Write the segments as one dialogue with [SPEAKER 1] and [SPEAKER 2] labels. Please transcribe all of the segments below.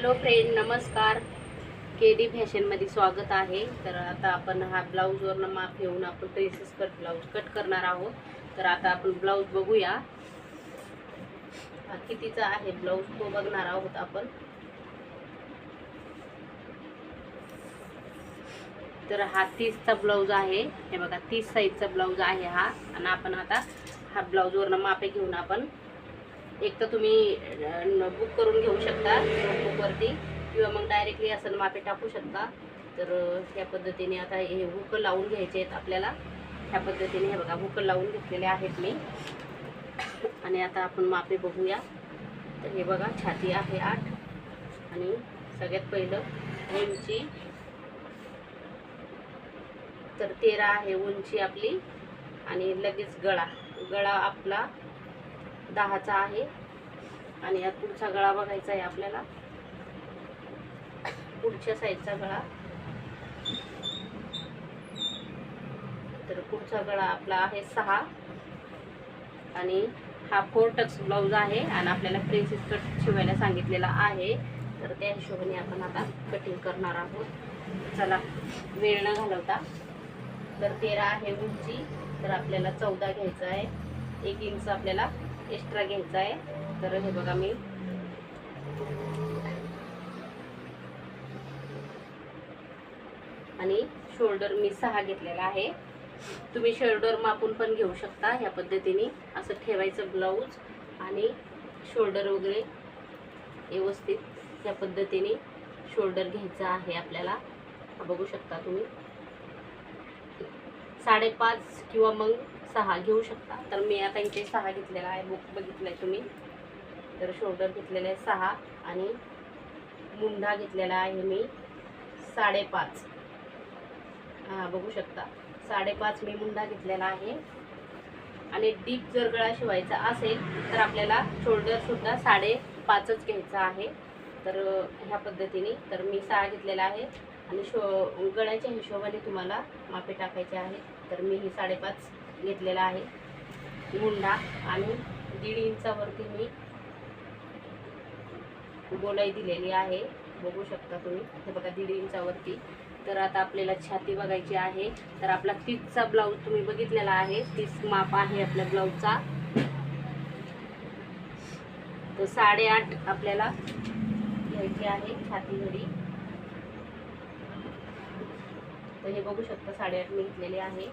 [SPEAKER 1] Hello friend नमस्कार. के D फॅशनमध्ये स्वागत आहे. तर आता आपण हा ब्लाऊजवरनं माप घेऊन आपण ड्रेसेस कट ब्लाऊज कट करणार आहोत. तर आता आपण ब्लाऊज बघूया. हा कितीचा आहे ब्लाऊज तो बघणार आहोत आपण. तर हा तीसचा ब्लाऊज आहे. हे बघा तीस साईजचा ब्लाऊज आहे हा. आणि आपण आता हा ब्लाऊजवरनं मापे घेऊन आपण एक तर तुम्ही बुक करून घेऊ शकता नोटबुकवरती किंवा मग डायरेक्टली असं मापे टाकू शकता. तर ह्या पद्धतीने आता हे हुक लावून घ्यायचे आहेत आपल्याला. ह्या पद्धतीने हे बघा हुक लावून घेतलेले आहेत मी. आणि आता आपण मापे बघूया. तर हे बघा छाती आहे आठ. आणि सगळ्यात पहिलं उंची. तर तेरा आहे उंची आपली. आणि लगेच गळा. गळा आपला दहाचा आहे. आणि यात पुढचा गळा बघायचा आहे आपल्याला. पुढच्या साईडचा गळा. तर पुढचा गळा आपला आहे सहा. आणि हा फोर टक्स ब्लाऊज आहे आणि आपल्याला प्रिन्सेस कट शिवायला सांगितलेला आहे. तर त्या हिशोबाने आपण आता कटिंग करणार आहोत. चला वेळ न घालवता. तर तेरा आहे उंची. तर आपल्याला चौदा घ्यायचं आहे. एक इंच आपल्याला एक्स्ट्रा घ्यायचा आहे. तर हे बघा मी. आणि शोल्डर मी सहा घेतलेला आहे. तुम्ही शोल्डर मापून पण घेऊ शकता ह्या पद्धतीने. असं ठेवायचं ब्लाऊज आणि शोल्डर वगैरे व्यवस्थित ह्या पद्धतीने शोल्डर घ्यायचा आहे आपल्याला. बघू शकता तुम्ही. साडेपाच किंवा मग सहा घेऊ शकता. तर मी आता इथे सहा घेतलेला आहे. बुक बघितलं आहे तुम्ही. तर शोल्डर घेतलेलं आहे सहा आणि मुंढा घेतलेला आहे मी साडेपाच. हां बघू शकता. साडेपाच मी मुंढा घेतलेला आहे. आणि डीप जर गळा शिवायचा असेल तर आपल्याला शोल्डरसुद्धा साडेपाचच घ्यायचा आहे. तर ह्या पद्धतीने तर मी सहा घेतलेला आहे. आणि शो गळ्याच्या हिशोबाने तुम्हाला मापे टाकायचे आहेत. तर मी ही साडेपाच घेतलेला आहे. मुंडा आणि दीड इंचावरती मी गोलाई दिलेली आहे. बघू शकता तुम्ही. हे बघा दीड इंचावरती. तर आता आपल्याला छाती बघायची आहे. तर आपला तीसचा ब्लाऊज तुम्ही बघितलेला आहे. तीस माप आहे आपल्या ब्लाऊजचा तर साडेआठ आपल्याला घ्यायची आहे छाती घडी. तर हे बघू शकता साडेआठ मी घेतलेले आहे.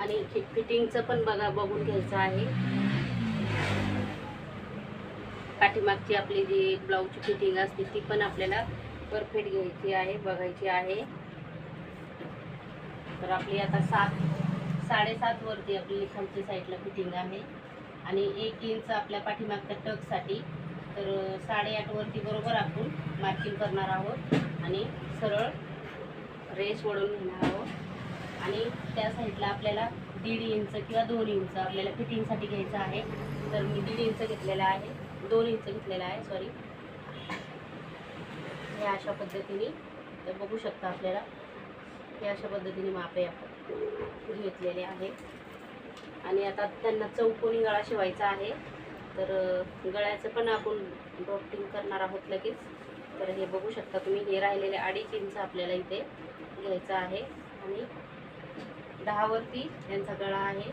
[SPEAKER 1] आणि फिटिंगचं पण बघा बघून घ्यायचं आहे. पाठीमागची आपली जी ब्लाऊजची फिटिंग असते ती पण आपल्याला परफेक्ट घ्यायची आहे बघायची आहे. तर आपली आता सात साडेसात वरती आपली खालच्या साईडला फिटिंग आहे. आणि एक इंच आपल्या पाठीमागच्या टकसाठी तर साडेआठवरती बरोबर आपण मार्किंग करणार आहोत आणि सरळ रेस वळून घेणार आहोत. आणि त्या साईडला आपल्याला दीड इंच किंवा दोन इंच आपल्याला फिटिंगसाठी घ्यायचं आहे. तर मी दीड इंच घेतलेला आहे. दोन इंच घेतलेला आहे सॉरी हे अशा पद्धतीने तर बघू शकता आपल्याला. हे अशा पद्धतीने मापे आपण घेतलेले आहे आणि आता त्यांना चौकोनी गळा शिवायचा आहे. तर गळ्याचं पण आपण ड्रॉफ्टिंग करणार आहोत लगेच. तर हे बघू शकता तुम्ही हे राहिलेले अडीच इंच आपल्याला इथे घ्यायचं आहे. आणि दहावरती यांचा गळा आहे.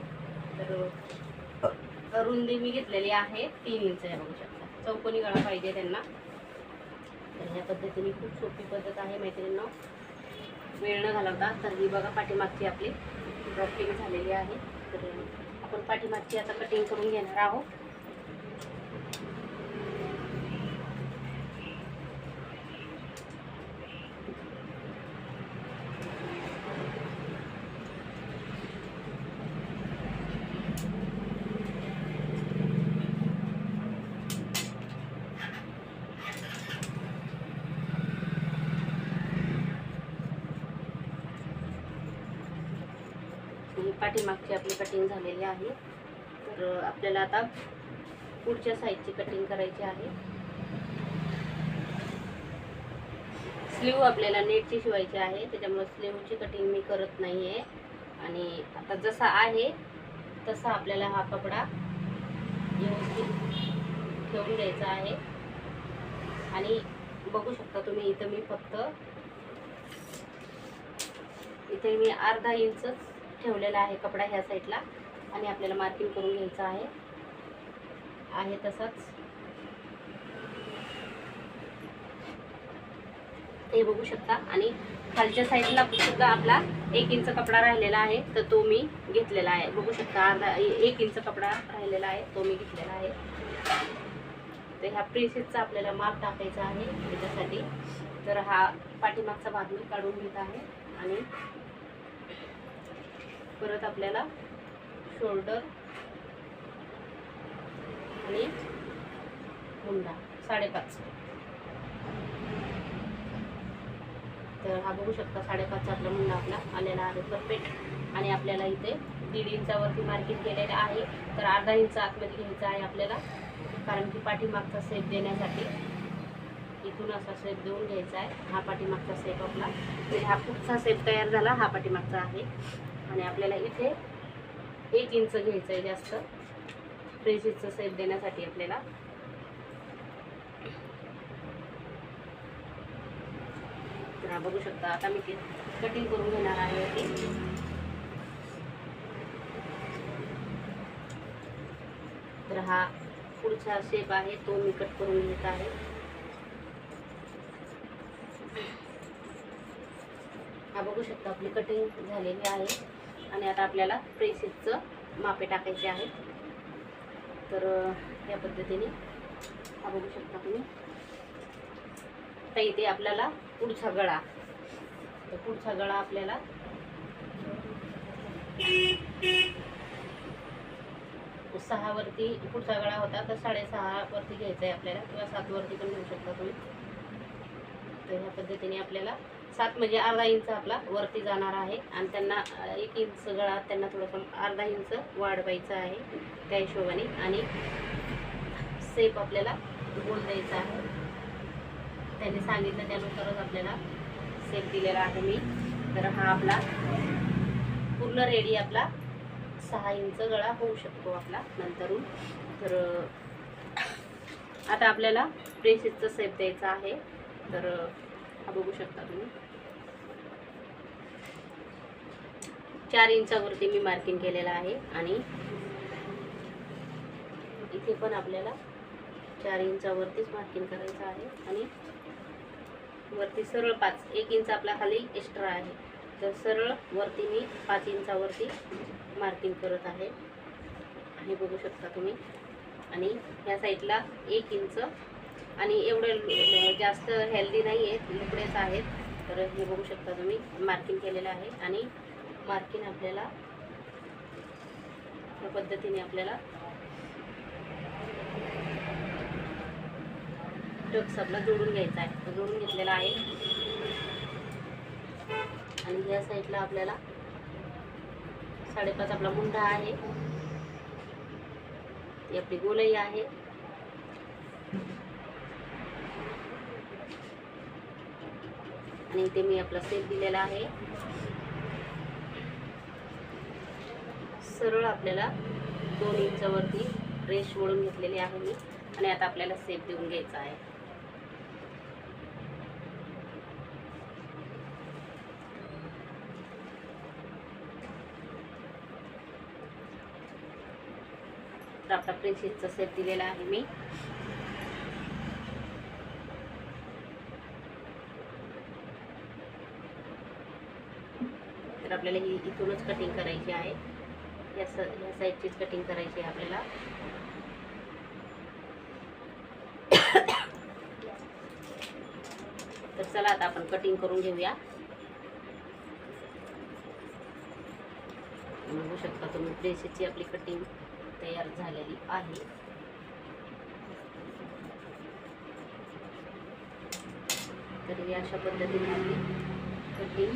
[SPEAKER 1] तर रुंदी मी घेतलेली आहे तीन इंच आहे बघू शकता. चौकोनी गळा पाहिजे त्यांना. तर ह्या पद्धतीने खूप सोपी पद्धत आहे मैत्रिणींना. वेळ न घालवता. तर ही बघा पाठीमागची आपली ड्रॉपिंग झालेली आहे. तर आपण पाठीमागची आता कटिंग करून घेणार आहोत. पाठीमागची आपली कटिंग झालेली आहे. तर आपल्याला आता पुढच्या साईडची कटिंग करायची आहे. स्लीव आपल्याला नेटची शिवायची आहे. त्याच्यामुळे स्लीवची कटिंग मी करत नाही आहे आणि आता जसा आहे तसा आपल्याला हा कपडा व्यवस्थित ठेवून द्यायचा आहे. आणि बघू शकता तुम्ही इथं मी फक्त इथे मी अर्धा इंचच ठेवलेला आहे कपडा ह्या साईडला आणि आपल्याला मार्किंग करून घ्यायचं आहे. आहे तसंच. हे बघू शकता. आणि खालच्या साईडला सुद्धा आपला एक इंच कपडा राहिलेला आहे तर तो मी घेतलेला आहे. बघू शकता अर्धा एक इंच कपडा राहिलेला आहे तो मी घेतलेला आहे. तर ह्या प्रिसेसचा आपल्याला माप टाकायचा आहे. त्याच्यासाठी तर हा पाठीमागचा भाग मी काढून घेत आहे. आणि परत आपल्याला शोल्डर आणि मुंडा साडेपाच. तर हा बघू शकता साडेपाचचा आपला मुंडा आपला आलेला आहे परफेक्ट आणि आपल्याला इथे दीड इंचावरती मार्किंग केलेलं आहे. तर अर्धा इंच आतमध्ये घ्यायचा आहे आपल्याला. कारण की पाठीमागचा सेप देण्यासाठी इथून असा सेप देऊन घ्यायचा आहे. हा पाठीमागचा सेप आपला. म्हणजे हा पुढचा सेप तयार झाला हा पाठीमागचा आहे. आणि आपल्याला इथे एक इंच घ्यायचं आहे जास्त. प्रेसीचं सेप देण्यासाठी आपल्याला. तर हा बघू शकता आता मी ते कटिंग करून घेणार आहे तर हा पुढचा शेप आहे तो मी कट करून घेत आहे. हा बघू शकता आपली कटिंग झालेली आहे. आणि आता आपल्याला प्रेसेसचं मापे टाकायचे आहेत. तर या पद्धतीने हा बघू शकता तुम्ही. तर इथे आपल्याला पुढचा गळा. तर पुढचा गळा आपल्याला सहावरती पुढचा गळा होता तर साडेसहावरती घ्यायचा आहे आपल्याला किंवा सातवरती पण घेऊ शकता तुम्ही. तर ह्या पद्धतीने आपल्याला सात म्हणजे अर्धा इंच आपला वरती जाणार आहे. आणि त्यांना एक इंच गळा त्यांना थोडंसं अर्धा इंच वाढवायचं आहे त्या हिशोबाने. आणि सेप आपल्याला गोल द्यायचा आहे. त्यांनी सांगितलं त्यानुसारच आपल्याला सेप दिलेला आहे मी. तर हा आपला पूर्ण रेडी आपला सहा इंच गळा होऊ शकतो आपला नंतरून. तर आता आपल्याला प्रेसेसचा सेप द्यायचा आहे. तर हा बघू शकता तुम्ही. चार इंचावरती मी मार्किंग केलेलं आहे आणि इथे पण आपल्याला चार इंचावरतीच मार्किंग करायचं आहे आणि वरती सरळ पाच एक इंच आपला खाली एक्स्ट्रा आहे. तर सरळ वरती मी पाच इंचावरती मार्किंग करत आहे. हे बघू शकता तुम्ही. आणि ह्या साईडला एक इंच आणि एवढं म्हणजे जास्त हेल्दी नाही आहेत लुकडेच आहेत. तर हे बघू शकता तुम्ही मार्किंग केलेलं आहे. आणि मार्किंग आपल्याला या पद्धतीने आपल्याला टक्स आपला जोडून घ्यायचा आहे. जोडून घेतलेला आहे. आणि या साईडला आपल्याला साडेपाच आपला मुंडा आहे. ती आपली गोलई आहे. आणि इथे मी आपला सेप दिलेला आहे. सरळ आपल्याला दोन इंचावरती रेश ओढून घेतलेली आहे मी. आणि आता आपल्याला सेप देऊन घ्यायचा आहे. तर आपला प्रिन्सेसचा सेट दिलेला आहे मी. आपल्याला ही इथूनच कटिंग करायची आहे. या स या साईडचीच कटिंग करायची आहे आपल्याला. तर चला आता आपण कटिंग करून घेऊया. बघू शकता तुम्ही ड्रेसेसची आपली कटिंग तयार झालेली आहे. तर अशा पद्धतीने आपली कटिंग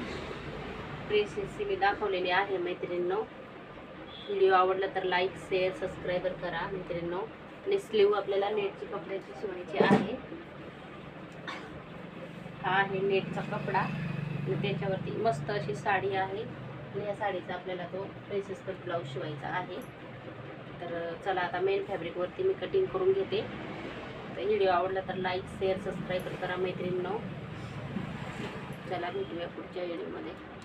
[SPEAKER 1] ड्रेसेसची मी दाखवलेली आहे मैत्रिणींनो. व्हिडिओ आवडला तर लाईक शेअर सबस्क्राईबर करा मैत्रिणींनो. आणि स्लीव आपल्याला नेटची कपड्याची शिवायची आहे. हा आहे नेटचा कपडा. आणि त्याच्यावरती मस्त अशी साडी आहे. आणि या साडीचा आपल्याला तो प्रेसेस कट ब्लाऊज शिवायचा आहे. तर चला आता मेन फॅब्रिकवरती मी कटिंग करून घेते. तर व्हिडिओ आवडला तर लाईक शेअर सबस्क्राईब करा मैत्रिणींनो. चला भेटूया पुढच्या व्हिडिओमध्ये